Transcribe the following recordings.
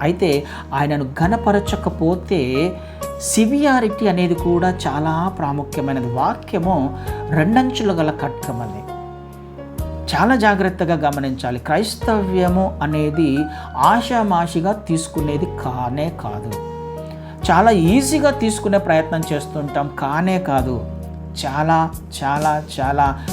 అయితే ఆయనను ఘనపరచకపోతే సివియారిటీ అనేది కూడా చాలా ప్రాముఖ్యమైనది. వాక్యము రెండంచులు గల కట్కం అది. చాలా జాగ్రత్తగా గమనించాలి. క్రైస్తవ్యము అనేది ఆషామాషిగా తీసుకునేది కానే కాదు. చాలా ఈజీగా తీసుకునే ప్రయత్నం చేస్తుంటాం కానే కాదు. చాలా చాలా చాలా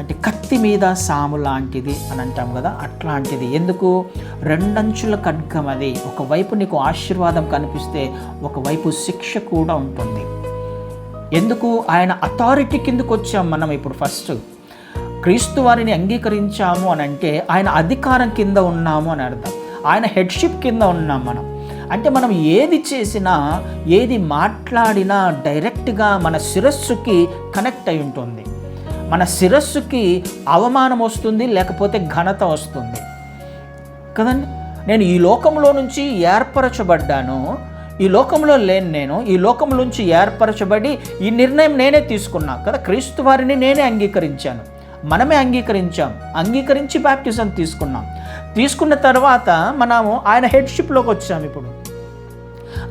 అంటే కత్తి మీద సాము లాంటిది అని అంటాం కదా అట్లాంటిది. ఎందుకు? రెండంచుల ఖడ్గం అది. ఒకవైపు నీకు ఆశీర్వాదం కనిపిస్తే ఒకవైపు శిక్ష కూడా ఉంటుంది. ఎందుకు? ఆయన అథారిటీ కిందకు వచ్చాం మనం ఇప్పుడు ఫస్ట్ క్రీస్తు వారిని అంగీకరించాము అని అంటే ఆయన అధికారం కింద ఉన్నాము అని అర్థం. ఆయన హెడ్షిప్ కింద ఉన్నాం మనం. అంటే మనం ఏది చేసినా ఏది మాట్లాడినా డైరెక్ట్గా మన శిరస్సుకి కనెక్ట్ అయి ఉంటుంది. మన శిరస్సుకి అవమానం వస్తుంది లేకపోతే ఘనత వస్తుంది. కదండి? నేను ఈ లోకంలో నుంచి ఏర్పరచబడ్డాను ఈ లోకంలో లేని నేను ఈ లోకం నుంచి ఏర్పరచబడి ఈ నిర్ణయం నేనే తీసుకున్నా. కదా క్రీస్తు వారిని నేనే అంగీకరించాను. మనమే అంగీకరించాం. అంగీకరించి బ్యాప్టిజం తీసుకున్నాం. తీసుకున్న తర్వాత మనము ఆయన హెడ్షిప్లోకి వచ్చాం ఇప్పుడు.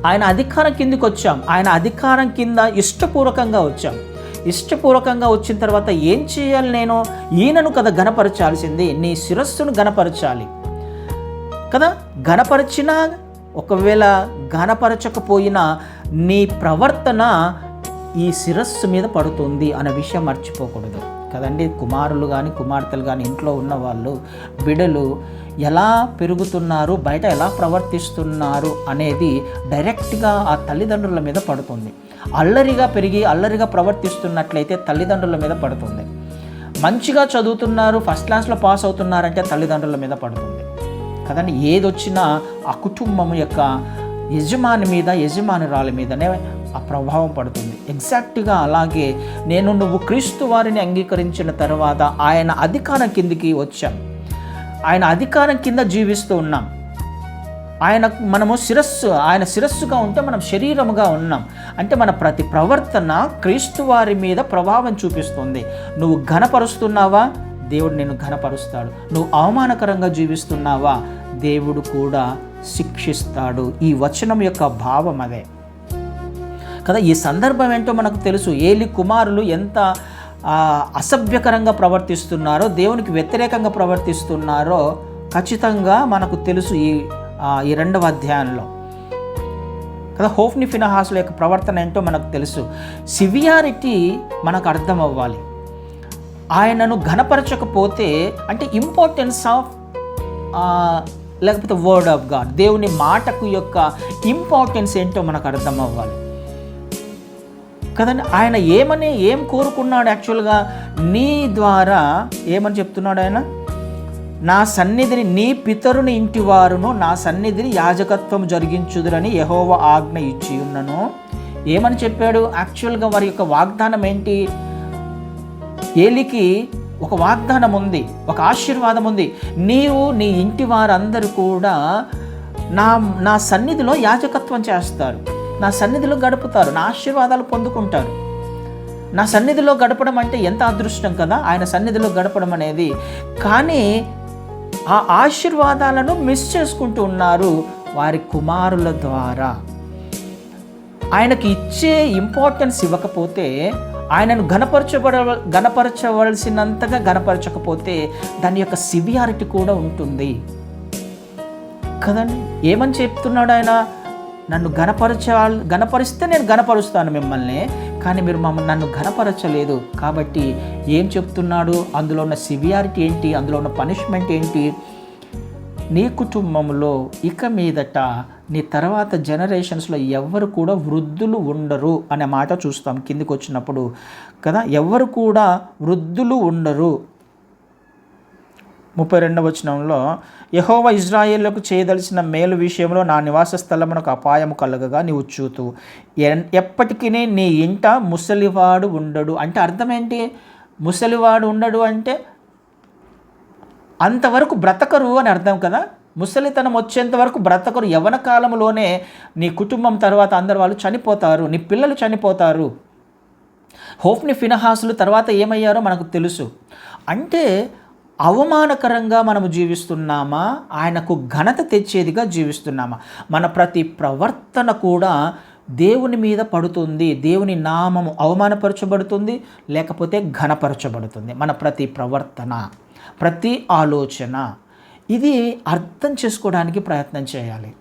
ఆయన అధికారం కిందకి వచ్చాం. ఆయన అధికారం కింద ఇష్టపూర్వకంగా వచ్చాం. ఇష్టపూర్వకంగా వచ్చిన తర్వాత ఏం చేయాలి నేను? ఈయనను కదా గణపరచాల్సింది నీ శిరస్సును గనపరచాలి కదా? గణపరిచినా ఒకవేళ ఘనపరచకపోయినా నీ ప్రవర్తన ఈ శిరస్సు మీద పడుతుంది అనే విషయం మర్చిపోకూడదు. కదండి? కుమారులు కానీ కుమార్తెలు కానీ ఇంట్లో ఉన్న వాళ్ళు బిడలు ఎలా పెరుగుతున్నారు బయట ఎలా ప్రవర్తిస్తున్నారు అనేది డైరెక్ట్గా ఆ తల్లిదండ్రుల మీద పడుతుంది. అల్లరిగా పెరిగి అల్లరిగా ప్రవర్తిస్తున్నట్లయితే తల్లిదండ్రుల మీద పడుతుంది. మంచిగా చదువుతున్నారు ఫస్ట్ క్లాస్లో పాస్ అవుతున్నారంటే తల్లిదండ్రుల మీద పడుతుంది. కదండి? ఏది వచ్చినా ఆ కుటుంబం యొక్క యజమాని మీద యజమానురాలి మీదనే ఆ ప్రభావం పడుతుంది. ఎగ్జాక్ట్గా అలాగే నేను నువ్వు క్రీస్తు వారిని అంగీకరించిన తర్వాత ఆయన అధికారం కిందికి వచ్చాం. ఆయన అధికారం కింద జీవిస్తూ ఉన్నాం. ఆయన మనము శిరస్సు ఆయన శిరస్సుగా ఉంటే మనం శరీరముగా ఉన్నాం. అంటే మన ప్రతి ప్రవర్తన క్రీస్తు వారి మీద ప్రభావం చూపిస్తుంది. నువ్వు ఘనపరుస్తున్నావా? దేవుడు నిన్ను ఘనపరుస్తాడు. నువ్వు అవమానకరంగా జీవిస్తున్నావా? దేవుడు కూడా శిక్షిస్తాడు. ఈ వచనం యొక్క భావం అదే. కదా ఈ సందర్భం ఏంటో మనకు తెలుసు. ఏలి కుమారులు ఎంత అసభ్యకరంగా ప్రవర్తిస్తున్నారో దేవునికి వ్యతిరేకంగా ప్రవర్తిస్తున్నారో ఖచ్చితంగా మనకు తెలుసు ఈ ఈ రెండవ అధ్యాయంలో. కదా హోఫ్ని ఫినహాసుల యొక్క ప్రవర్తన ఏంటో మనకు తెలుసు. సివియారిటీ మనకు అర్థం అవ్వాలి ఆయనను ఘనపరచకపోతే అంటే ఇంపార్టెన్స్ ఆఫ్ లేకపోతే వర్డ్ ఆఫ్ గాడ్ దేవుని మాటకు యొక్క ఇంపార్టెన్స్ ఏంటో మనకు అర్థం అవ్వాలి కదండి ఆయన ఏమని ఏం కోరుకున్నాడు యాక్చువల్గా నీ ద్వారా ఏమని చెప్తున్నాడు ఆయన? నా సన్నిధిని నీ పితరుని ఇంటివారును నా సన్నిధిని యాజకత్వం జరిగించుదురని యహోవ ఆజ్ఞ ఇచ్చి ఉన్నను. ఏమని చెప్పాడు? యాక్చువల్గా వారి యొక్క వాగ్దానం ఏంటి? ఏలికి ఒక వాగ్దానం ఉంది ఒక ఆశీర్వాదం ఉంది. నీవు నీ ఇంటి వారందరూ కూడా నా నా సన్నిధిలో యాజకత్వం చేస్తారు. నా సన్నిధిలో గడుపుతారు నా ఆశీర్వాదాలు పొందుకుంటారు. నా సన్నిధిలో గడపడం అంటే ఎంత అదృష్టం కదా? ఆయన సన్నిధిలో గడపడం అనేది. కానీ ఆ ఆశీర్వాదాలను మిస్ చేసుకుంటూ ఉన్నారు వారి కుమారుల ద్వారా. ఆయనకి ఇచ్చే ఇంపార్టెన్స్ ఇవ్వకపోతే ఆయనను గణపరచబడ గణపరచవలసినంతగా గణపరచకపోతే దాని యొక్క సివియారిటీ కూడా ఉంటుంది. కదండి? ఏమని చెప్తున్నాడు ఆయన? నన్ను గణపరచాలి గణపరిస్తే నేను గణపరుస్తాను మిమ్మల్ని. కానీ మీరు మమ్మల్ని నన్ను ఘనపరచలేదు. కాబట్టి ఏం చెప్తున్నాడు? అందులో ఉన్న సివియారిటీ ఏంటి? అందులో ఉన్న పనిష్మెంట్ ఏంటి? నీ కుటుంబంలో ఇక మీదట నీ తర్వాత జనరేషన్స్లో ఎవ్వరు కూడా వృద్ధులు ఉండరు అనే మాట చూస్తాం కిందికి వచ్చినప్పుడు. కదా? ఎవ్వరు కూడా వృద్ధులు ఉండరు. ముప్పై రెండవ వచనంలో యహోవ ఇజ్రాయేళ్ళకు చేయదలిసిన మేలు విషయంలో నా నివాస స్థలమునకు అపాయము కలగగా నీవు చూతు. ఎన్- ఎప్పటికీ నీ ఇంట ముసలివాడు ఉండడు. అంటే అర్థం ఏంటి? ముసలివాడు ఉండడు అంటే అంతవరకు బ్రతకరు అని అర్థం కదా? ముసలితనం వచ్చేంత వరకు బ్రతకరు. యవన కాలంలోనే నీ కుటుంబం తర్వాత అందరు వాళ్ళు చనిపోతారు. నీ పిల్లలు చనిపోతారు. హోఫ్ని ఫినహాసులు తర్వాత ఏమయ్యారో మనకు తెలుసు. అంటే అవమానకరంగా మనము జీవిస్తున్నామా? ఆయనకు ఘనత తెచ్చేదిగా జీవిస్తున్నామా? మన ప్రతి ప్రవర్తన కూడా దేవుని మీద పడుతుంది. దేవుని నామము అవమానపరచబడుతుంది లేకపోతే ఘనపరచబడుతుంది. మన ప్రతి ప్రవర్తన ప్రతి ఆలోచన ఇది అర్థం చేసుకోవడానికి ప్రయత్నం చేయాలి.